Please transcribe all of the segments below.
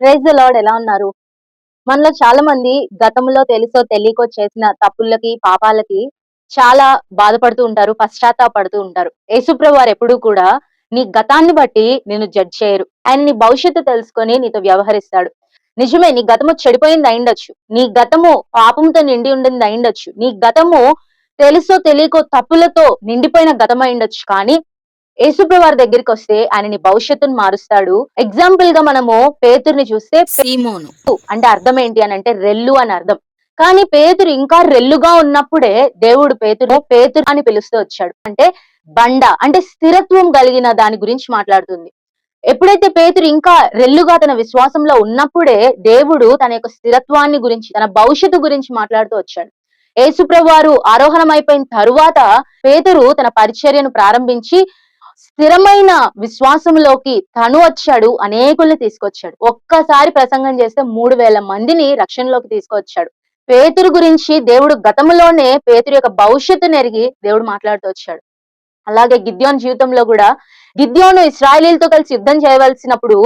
Praise the lord ఎలా ఉన్నారు? మనలో చాలా మంది గతంలో తెలుసో తెలియకో చేసిన తప్పులకి పాపాలకి చాలా బాధపడుతూ ఉంటారు పశ్చాత్తాపడుతూ ఉంటారు. యేసుప్రభు వారు ఎప్పుడూ కూడా నీ గతాన్ని బట్టి నేను జడ్జ్ చేయరు. ఆయన నీ భవిష్యత్తు తెలుసుకొని నీతో వ్యవహరిస్తాడు. నిజమే నీ గతము చెడిపోయింది అయిండొచ్చు. నీ గతము పాపంతో నిండి ఉండింది అయిండొచ్చు. నీ గతము తెలుసో తెలియకో తప్పులతో నిండిపోయిన గతం అయిండొచ్చు కానీ యేసుప్రభు వారి దగ్గరికి వస్తే ఆయన నీ భవిష్యత్తును మారుస్తాడు. ఎగ్జాంపుల్గా మనము పేతుర్ని చూస్తే సీమోను. అంటే అర్థం ఏంటి అని అంటే రెల్లు అని అర్థం. కానీ పేతురు ఇంకా రెల్లుగా ఉన్నప్పుడే దేవుడు పేతురు పేతురు అని పిలుస్తూ వచ్చాడు. అంటే బండ అంటే స్థిరత్వం కలిగిన దాని గురించి మాట్లాడుతుంది. ఎప్పుడైతే పేతురు ఇంకా రెల్లుగా తన విశ్వాసంలో ఉన్నప్పుడే దేవుడు తన యొక్క స్థిరత్వాన్ని గురించి తన భవిష్యత్తు గురించి మాట్లాడుతూ వచ్చాడు. యేసుప్రభు వారు ఆరోహణం అయిపోయిన తరువాత పేతురు తన పరిచర్యను ప్రారంభించి స్థిరమైన విశ్వాసంలోకి తను వచ్చాడు అనేకుల్ని తీసుకొచ్చాడు. ఒక్కసారి ప్రసంగం చేస్తే మూడు వేల మందిని రక్షణలోకి తీసుకొచ్చాడు. పేతురు గురించి దేవుడు గతంలోనే పేతురు యొక్క భవిష్యత్తు నెరిగి దేవుడు మాట్లాడుతూ వచ్చాడు. అలాగే గిద్యోన్ జీవితంలో కూడా గిద్యోను ఇస్రాయలీలతో కలిసి యుద్ధం చేయవలసినప్పుడు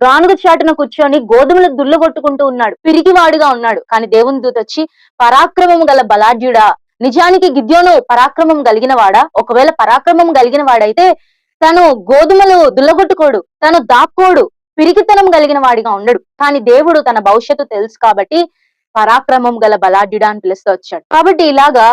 గానుగు చాటున కూర్చొని గోధుమలు కొట్టుకుంటూ ఉన్నాడు. పిరికివాడిగా ఉన్నాడు. కానీ దేవుని దూత వచ్చి పరాక్రమం గల బలాఢ్యుడా నిజానికి గిద్యోను పరాక్రమం కలిగిన వాడా ఒకవేళ పరాక్రమం కలిగిన వాడైతే తను గోధుమలు దుల్లగొట్టుకోడు తను దాక్కోడు పిరికితనం కలిగిన వాడిగా ఉండడు. కానీ దేవుడు తన భవిష్యత్తు తెలుసు కాబట్టి పరాక్రమం గల బలాఢ్యుడా అని పిలుస్తూ వచ్చాడు. కాబట్టి ఇలాగా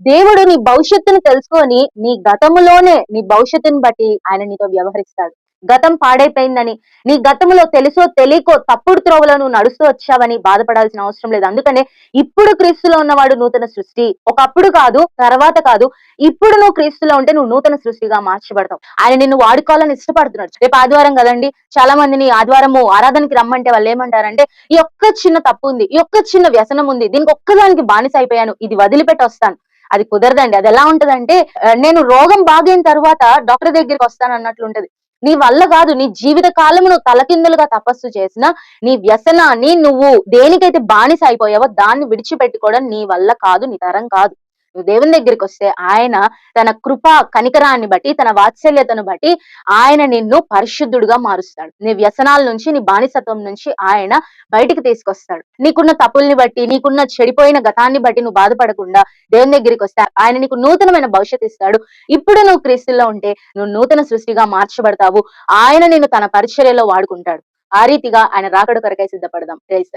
దేవుడు నీ భవిష్యత్తును తెలుసుకొని నీ గతములోనే నీ భవిష్యత్తుని బట్టి ఆయన నీతో వ్యవహరిస్తాడు. గతం పాడైపోయిందని. నీ గతంలో తెలుసో తెలియకో తప్పుడు త్రోవలో నువ్వు నడుస్తూ వచ్చావని బాధపడాల్సిన అవసరం లేదు. అందుకనే ఇప్పుడు క్రీస్తులో ఉన్నవాడు నూతన సృష్టి. ఒకప్పుడు కాదు తర్వాత కాదు ఇప్పుడు నువ్వు క్రీస్తులో ఉంటే నువ్వు నూతన సృష్టిగా మార్చబడతావు. ఆయన నిన్ను వాడుకోవాలని ఇష్టపడుతున్నాడు. రేపు ఆదివారం కదండి చాలా మందిని ఆదివారము ఆరాధనకి రమ్మంటే వాళ్ళు ఏమంటారంటే ఈ ఒక్క చిన్న తప్పు ఉంది ఈ ఒక్క చిన్న వ్యసనం ఉంది దీనికి ఒక్కదానికి బానిస అయిపోయాను ఇది వదిలిపెట్టి వస్తాను. అది కుదరదండి. అది ఎలా ఉంటదంటే నేను రోగం బాగైన తర్వాత డాక్టర్ దగ్గరికి వస్తాను అన్నట్లు ఉంటది. నీ వల్ల కాదు నీ జీవిత కాలము నువ్వు తలకిందులుగా తపస్సు చేసిన నీ వ్యసనాన్ని నువ్వు దేనికైతే బానిస అయిపోయావో దాన్ని విడిచిపెట్టుకోవడం నీ వల్ల కాదు నీ తరం కాదు. నువ్వు దేవుని దగ్గరికి వస్తే ఆయన తన కృప కనికరాన్ని బట్టి తన వాత్సల్యతను బట్టి ఆయన నిన్ను పరిశుద్ధుడుగా మారుస్తాడు. నీ వ్యసనాల నుంచి నీ బానిసత్వం నుంచి ఆయన బయటికి తీసుకొస్తాడు. నీకున్న తప్పుల్ని బట్టి నీకున్న చెడిపోయిన గతాన్ని బట్టి నువ్వు బాధపడకుండా దేవుని దగ్గరికి వస్తే ఆయన నీకు నూతనమైన భవిష్యత్ ఇస్తాడు. ఇప్పుడు నువ్వు క్రీస్తుల్లో ఉంటే నువ్వు నూతన సృష్టిగా మార్చబడతావు. ఆయన నిన్ను తన పరిచర్యలో వాడుకుంటాడు. ఆ రీతిగా ఆయన రాకడ కొరకై సిద్ధపడదాం. ప్రేస్